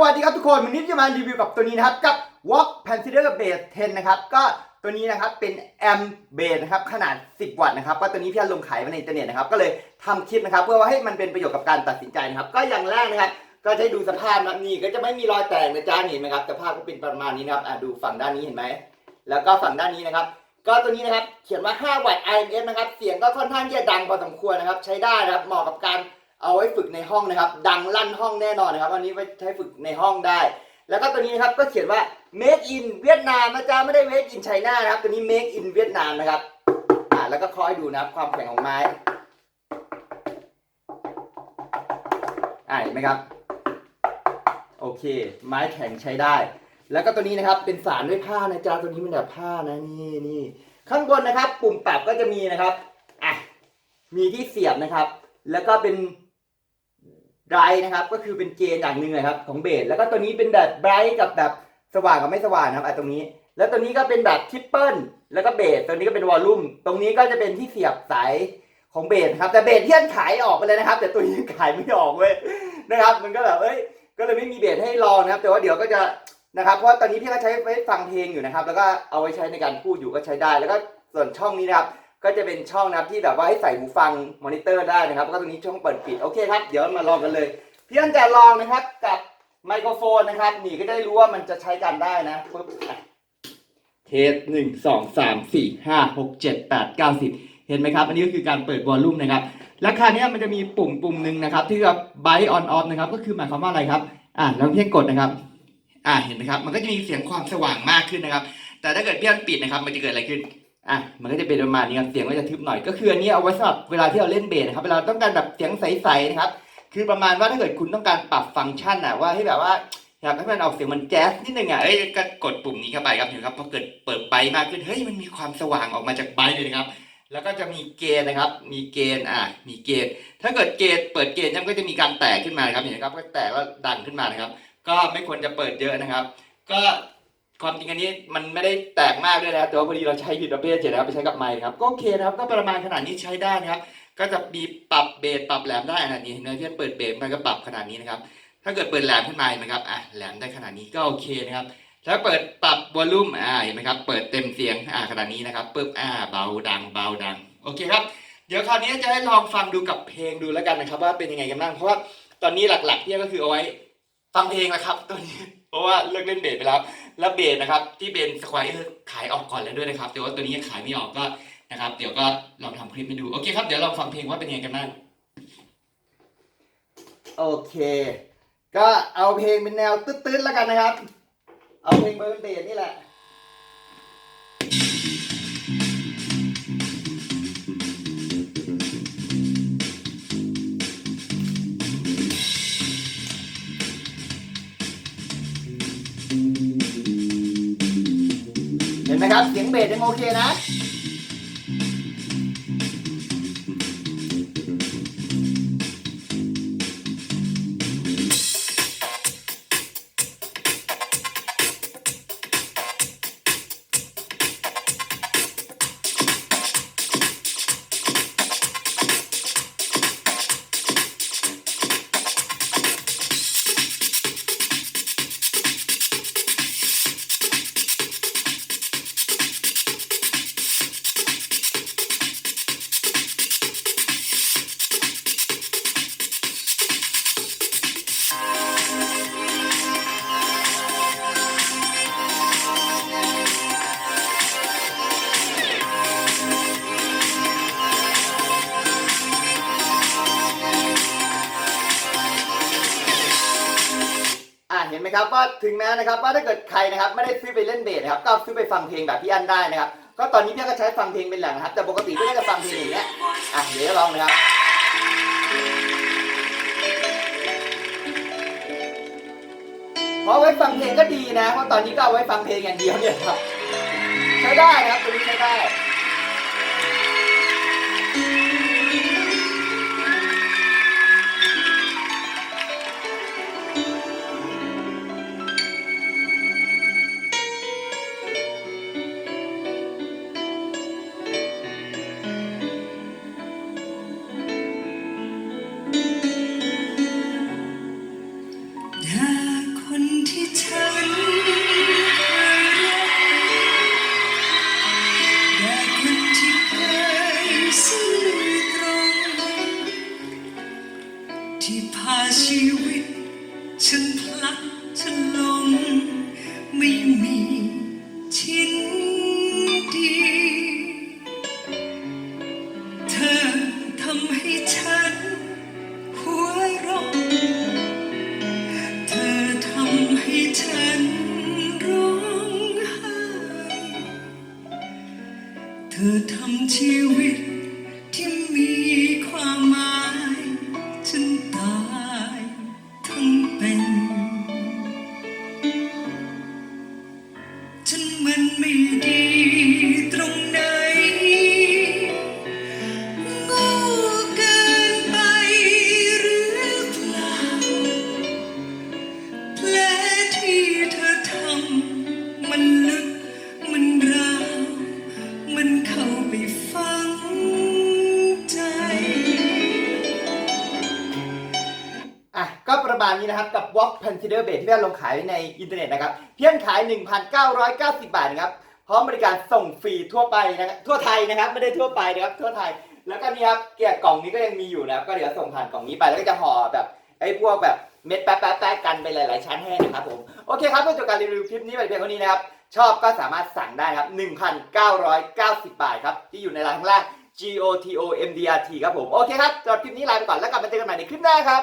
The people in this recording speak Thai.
วัสดีครับทุกคนวันนี้จะมารีวิวกับตัวนี้นะครับกับ Walk Consider Base 10 นะครับ ก็ตัวนี้นะครับเป็นแอมเบสนะครับขนาด 10 วัตต์นะครับก็ตัวนี้พี่อันลงขายไว้ในอินเทอร์เน็ตนะครับก็เลยทำคลิปนะครับเพื่อว่าให้มันเป็นประโยชน์กับการตัดสินใจนะครับ ก็อย่างแรกนะครับก็จะให้ดูสภาพนะครับนี่ก็จะไม่มีรอยแตกนะจ๊ะนี่เห็นไหมครับสภาพก็เป็นประมาณนี้นะครับอะดูฝั่งด้านนี้เห็นไหมแล้วก็ฝั่งด้านนี้นะครับ ก็ตัวนี้นะครับเขียนว่า 5 วัตต์ IMF นะครับเสียงก็ค่อนข้างที่จะดังพอสมควรนะครับใช้ได้นะครับเหมาะกับการ เอาไว้ฝึกในห้องนะครับ ดังลั่นห้องแน่นอนนะครับอันนี้ไว้ใช้ฝึกในห้องได้ แล้วก็ตัวนี้นะครับก็เขียนว่า make in เวียดนามนะจ๊ะไม่ได้ make in China นะครับ ตัวนี้ make in เวียดนามนะครับอ่าแล้วก็คอยดูนะครับความแข็งของไม้อ่าเห็นไหมครับโอเค ไม้แข็งใช้ได้ แล้วก็ตัวนี้นะครับเป็นสารด้วยผ้านะจ๊ะตัวนี้เป็นแบบผ้านะนี่นี่ข้างบนนะครับ ปุ่มปรับก็จะมีนะครับอะมีที่เสียบนะครับ แล้วก็เป็น ไบรท์นะครับ ก็คือเป็นเกณฑ์อย่างหนึ่งนะครับของเบสแล้วก็ตัวนี้เป็นแบบไบรท์กับแบบสว่างกับไม่สว่างนะครับอะตรงนี้ แล้วตัวนี้ก็เป็นแบบทริปเปิลแล้วก็เบสตัวนี้ก็เป็นวอลลุ่มตรงนี้ก็จะเป็นที่เสียบสายของเบสครับ แต่เบสที่อันขายออกไปเลยนะครับ แต่ตัวนี้ขายไม่ออกเว้ยนะครับ มันก็แบบเอ้ยก็เลยไม่มีเบสให้ลองนะครับ แต่ว่าเดี๋ยวก็จะนะครับ เพราะตอนนี้พี่ก็ใช้ไว้ฟังเพลงอยู่นะครับ แล้วก็เอาไว้ใช้ในการพูดอยู่ก็ใช้ได้ แล้วก็ส่วนช่องนี้นะครับ ก็จะเป็นช่องนะครับที่แบบว่าให้ใส่หูฟังมอนิเตอร์ได้นะครับแล้วก็ตรงนี้ช่องเปิดปิดโอเคครับเดี๋ยวมาลองกันเลยพี่อันจะลองนะครับกับไมโครโฟนนะครับหนีก็ได้รู้ว่ามันจะใช้กันได้นะปึ๊บอะเทสหนึ่งสองสามสี่ห้าหกเจ็ดแปดเก้าสิบเห็นไหมครับ อันนี้ก็คือการเปิดวอลลุ่มนะครับราคราเนี้มันจะมีปุ่มปุ่มหนึ่งนะครับ ที่แบบ buy on off นะครับ ก็คือหมายความว่าอะไรครับ อ่าแล้วเพียงกดนะครับ อ่าเห็นไหมครับ มันก็จะมีเสียงความสว่างมากขึ้นนะครับ แต่ถ้าเกิดเพี่อนปิดนะครับ มันจะเกิดอะไรขึ้น อะมันก็จะเป็นประมาณนี้ครับเสียงก็จะทึบหน่อย ก็คืออันนี้เอาไว้สำหรับเวลาที่เราเล่นเบสนะครับเวลาต้องการแบบเสียงใสๆนะครับ คือประมาณว่าถ้าเกิดคุณต้องการปรับฟังก์ชันอะว่าให้แบบว่าอยากให้มันออกเสียงมันแจ๊สนิดนึงอะเอ้ยก็กดปุ่มนี้เข้าไปครับเห็นครับพอเกิดเปิดไบมากขึ้นเฮ้ยมันมีความสว่างออกมาจากไบเลยนะครับ แล้วก็จะมีเกณฑ์นะครับ มีเกณฑ์อะมีเกณฑ์ ถ้าเกิดเกณฑ์เปิดเกณฑ์นี่ยมันก็จะมีการแตกขึ้นมาครับเห็นไหมครับก็แตกว่าดังขึ้นมานะครับ ก็ไม่ควรจะเปิดเยอะนะครับ ก็ ความจริงอันนี้มันไม่ได้แตกมากด้วยนะแต่ว่าพอดีเราใช้ผิดประเภทเฉยนะครับไปใช้กับไมค์ครับก็โอเคนะครับก็ประมาณขนาดนี้ใช้ได้นะครับ ก็จะมีปรับเบสปรับแหลมได้ขนาดนี้เนื้อที่เปิดเบสมันก็ปรับขนาดนี้นะครับ ถ้าเกิดเปิดแหลมขึ้นมาเห็นไหมครับอะแหลมได้ขนาดนี้ก็โอเคนะครับถ้าเปิดปรับวอลลุ่มอ่าเห็นไหมครับเปิดเต็มเสียงอ่าขนาดนี้นะครับปึ๊บอ่าเบาดังเบาดังโอเคครับ เดี๋ยวคราวนี้จะให้ลองฟังดูกับเพลงดูแล้วกันนะครับ ว่าเป็นยังไงกันบ้างเพราะว่าตอนนี้หลักๆเนี่ยก็คือเอาไว้ฟังเพลงนะครับตัวนี้ เพราะว่าเลิกเล่นเบสไปแล้ว แล้วเบสนะครับ ที่เป็นสควอเออร์ขายออกก่อนแล้วด้วยนะครับแต่ว่าตัวนี้ยังขายไม่ออกก็นะครับ เดี๋ยวก็ลองทำคลิปให้ดู โอเคครับ เดี๋ยวลองฟังเพลงว่าเป็นยังไงกันบ้าง โอเค ก็เอาเพลงเป็นแนวตื้นๆแล้วกันนะครับ เอาเพลงเบอร์เบสนี่แหละ นะครับ เสียงเบสยังโอเคนะ เห็นไหมครับว่าถึงแม้นะครับว่าถ้าเกิดใครนะครับไม่ได้ซื้อไปเล่นเบสนะครับก็ซื้อไปฟังเพลงแบบพี่อันได้นะครับก็ตอนนี้พี่ก็ใช้ฟังเพลงเป็นหล่งนะครับแต่ปกติพี่ก็จะฟังเพลงอย่างเงี้ยอะเดี๋ยวลองนะครับเพราะไว้ฟังเพลงก็ดีนะเพราะตอนนี้ก็เอาไว้ฟังเพลงอย่างเดียวเนี่ยครับใช้ได้นะครับตัวนี้ใช้ได้ พลัดจะลงไม่มีชิ้นาณนี้นะครับกับ Walk Consider Bed ที่ได้ลงขายในอินเทอร์เน็ตนะครับเพียงขาย 1,990 บาทนะครับพร้อมบริการส่งฟรีทั่วไปนะครับทั่วไทยนะครับไม่ได้ทั่วไปนะครับทั่วไทย แล้วก็นี่ครับเกียร์กล่องนี้ก็ยังมีอยู่นะครับก็เดี๋ยวส่งผ่านกล่องนี้ไปแล้วก็จะห่อแบบไอ้พวกแบบเม็ดแป๊ะๆๆกันไปหลาย ๆ ชั้นให้นะครับผมโอเคครับก็จบการรีวิวคลิปนี้ไปเพียงเท่านี้นะครับชอบก็สามารถสั่งได้ครับ 1,990 บาทครับที่อยู่ในร้านข้างล่าง G O T O M D R T ครับผม โอเคครับสำหรับคลิปนี้ลาไปก่อนแล้วกลับมาเจอกันใหม่ในคลิปหน้าครับ